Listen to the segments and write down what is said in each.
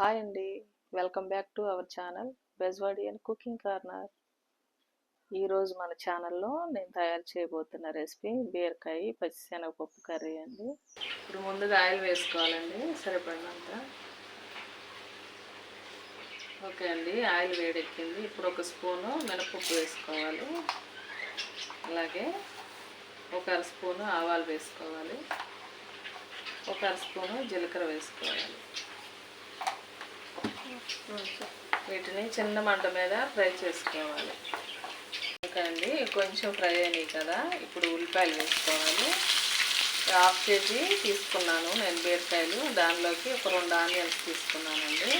Hi అండి. Welcome back to our channel Bezwadi and cooking corner. ఈరోజు మన ఛానల్లో నేను తయారు చేయబోతున్న రెసిపీ బీరకాయ పచ్చిశనగపప్పు కర్రీ అండి. ఇప్పుడు ముందుగా ఆయిల్ వేసుకోవాలండి సరిపడినంత. ఓకే అండి ఆయిల్ వేడెక్కింది. ఇప్పుడు ఒక స్పూను మినపప్పు వేసుకోవాలి. అలాగే ఒక అర స్పూను ఆవాలు వేసుకోవాలి. ఒక అర స్పూను జీలకర్ర వేసుకోవాలి. వీటిని చిన్న మంట మీద ఫ్రై చేసుకోవాలి. ఇంకా అండి కొంచెం ఫ్రై అయినాయి కదా ఇప్పుడు ఉల్లిపాయలు వేసుకోవాలి. హాఫ్ కేజీ తీసుకున్నాను నేను బీరకాయలు. దానిలోకి ఒక రెండు ఆనియన్స్ తీసుకున్నానండి.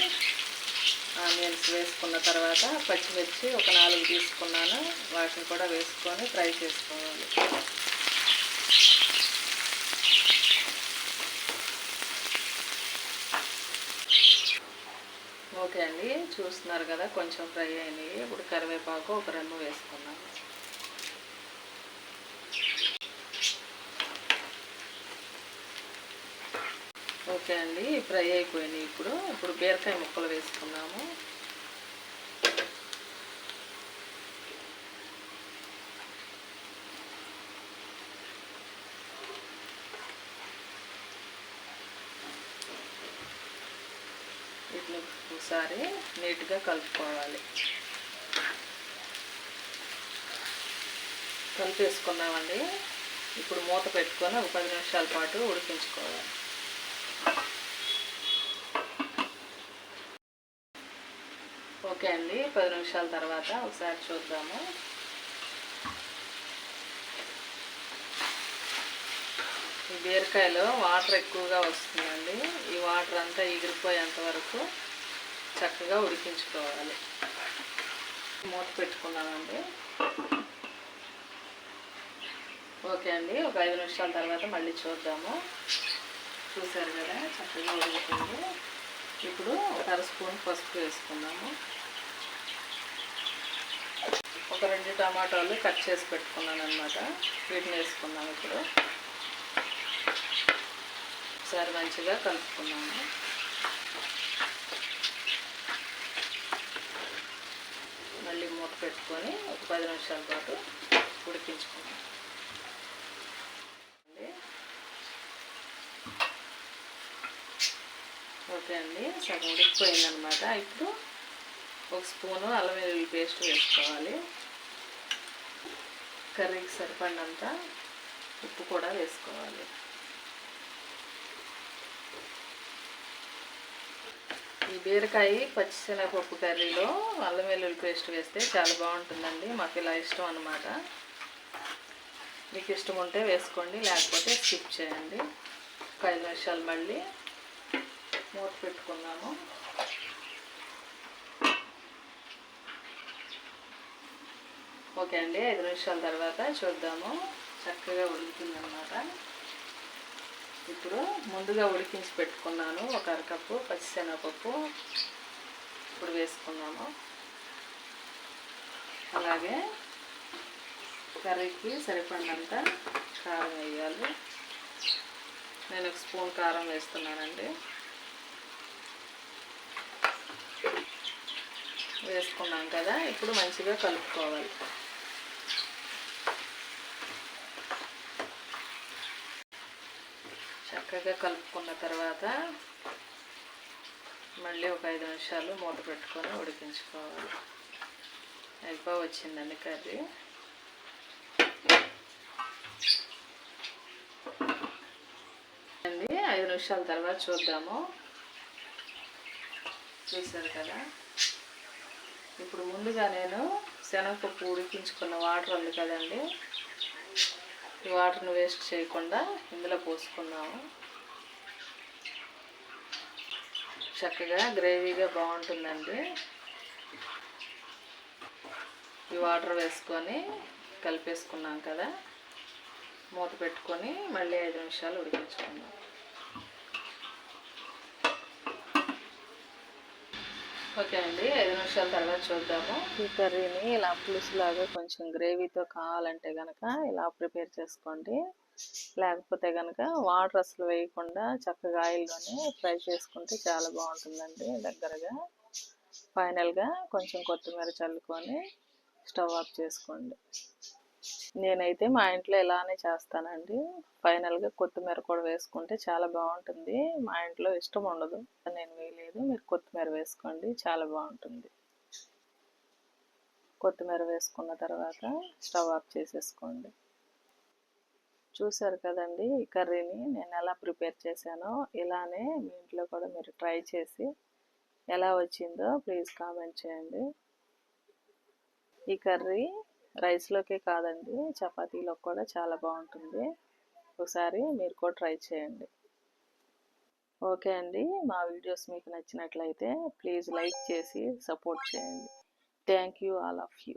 ఆనియన్స్ వేసుకున్న తర్వాత పచ్చిమిర్చి ఒక నాలుగు తీసుకున్నాను. వాటిని కూడా వేసుకొని ఫ్రై చేసుకోవాలి. ఓకే అండి. చూస్తున్నారు కదా కొంచెం ఫ్రై అయినాయి ఇప్పుడు కరివేపాకు ఒక రెండు వేసుకున్నాం. ఓకే అండి ఫ్రై అయిపోయినాయి ఇప్పుడు. ఇప్పుడు బీరకాయ ముక్కలు వేసుకున్నాము. వీటిని ఒకసారి నీట్గా కలుపుకోవాలి. కలిపేసుకున్నామండి. ఇప్పుడు మూత పెట్టుకొని ఒక పది నిమిషాల పాటు ఉడికించుకోవాలి. ఓకే అండి. పది నిమిషాల తర్వాత ఒకసారి చూద్దాము. ఈ బీరకాయలో వాటర్ ఎక్కువగా వస్తుందండి. ఈ వాటర్ అంతా ఎగిరిపోయేంత వరకు చక్కగా ఉడికించుకోవాలి. మూత పెట్టుకున్నానండి. ఓకే అండి. ఒక ఐదు నిమిషాల తర్వాత మళ్ళీ చూద్దాము. చూసారు కదా చక్కగా ఉడుకుతుంది ఇప్పుడు ఒక అర స్పూన్ పసుపు వేసుకున్నాము ఒక రెండు టమాటాలు కట్ చేసి పెట్టుకున్నాను అనమాట వీటిని వేసుకున్నాము ఇప్పుడు. ఒకసారి మంచిగా కలుపుకున్నాము మళ్ళీ మూత పెట్టుకొని ఒక పది నిమిషాల పాటు ఉడికించుకున్నాం ఓకే అండి సగం ఉడికిపోయిందనమాట ఇప్పుడు ఒక స్పూను అల్లం వెల్లుల్లి పేస్ట్ వేసుకోవాలి. కర్రీకి సరిపడినంత ఉప్పు కూడా వేసుకోవాలి. బీరకాయ పచ్చిశనగపప్పు కర్రీలో అల్లం వెల్లుల్లి పేస్ట్ వేస్తే చాలా బాగుంటుందండి. మాకు ఇలా ఇష్టం అనమాట మీకు ఇష్టం ఉంటే వేసుకోండి లేకపోతే స్కిప్ చేయండి. ఒక ఐదు నిమిషాలు మళ్ళీ మూత పెట్టుకున్నాము. ఓకే అండి ఐదు నిమిషాల తర్వాత చూద్దాము. చక్కగా ఉడుకుతుందన్నమాట. ఇప్పుడు ముందుగా ఉడికించి పెట్టుకున్నాను. ఒక అరకప్పు పచ్చిశనగపప్పు ఇప్పుడు వేసుకున్నాము. అలాగే కర్రీకి సరిపడినంత కారం వేయాలి. నేను ఒక స్పూన్ కారం వేస్తున్నానండి. వేసుకున్నాం కదా ఇప్పుడు మంచిగా కలుపుకోవాలి. చక్కగా కలుపుకున్న తర్వాత మళ్ళీ ఒక ఐదు నిమిషాలు మూత పెట్టుకొని ఉడికించుకోవాలి. అయిపో వచ్చిందండి కర్రీ. అండి ఐదు నిమిషాల తర్వాత చూద్దాము. చూసారు కదా? ఇప్పుడు ముందుగా నేను శనగపప్పు ఉడికించుకున్న వాటర్ ఉంది కదండి ఈ వాటర్ని వేస్ట్ చేయకుండా ఇందులో పోసుకున్నాము. చక్కగా గ్రేవీగా బాగుంటుందండి. ఈ వాటర్ వేసుకొని కలిపేసుకున్నాం కదా. మూత పెట్టుకొని మళ్ళీ ఐదు నిమిషాలు ఉడికించుకున్నాం ఓకే అండి ఐదు నిమిషాల తర్వాత చూద్దాము. ఈ కర్రీని ఇలా పులుసులాగా కొంచెం గ్రేవీతో కావాలంటే కనుక ఇలా ప్రిపేర్ చేసుకోండి. లేకపోతే కనుక వాటర్ అసలు వేయకుండా చక్కగా ఆయిల్లోనే ఫ్రై చేసుకుంటే చాలా బాగుంటుందండి దగ్గరగా. ఫైనల్గా కొంచెం కొత్తిమీర చల్లుకొని స్టవ్ ఆఫ్ చేసుకోండి. నేనైతే మా ఇంట్లో ఇలానే చేస్తానండి. ఫైనల్గా కొత్తిమీర కూడా వేసుకుంటే చాలా బాగుంటుంది. మా ఇంట్లో ఇష్టం ఉండదు. నేను వేయలేదు. మీరు కొత్తిమీర వేసుకోండి. చాలా బాగుంటుంది. కొత్తిమీర వేసుకున్న తర్వాత స్టవ్ ఆఫ్ చేసేసుకోండి. చూసారు కదండి ఈ కర్రీని? నేను ఎలా ప్రిపేర్ చేశానో ఇలానే మీ ఇంట్లో కూడా మీరు ట్రై చేసి ఎలా వచ్చిందో ప్లీజ్ కామెంట్ చేయండి. ఈ కర్రీ రైస్లోకే కాదండి చపాతీలో కూడా చాలా బాగుంటుంది. ఒకసారి మీరు కూడా ట్రై చేయండి. ఓకే అండి మా వీడియోస్ మీకు నచ్చినట్లయితే ప్లీజ్ లైక్ చేసి సపోర్ట్ చేయండి. Thank you all of you.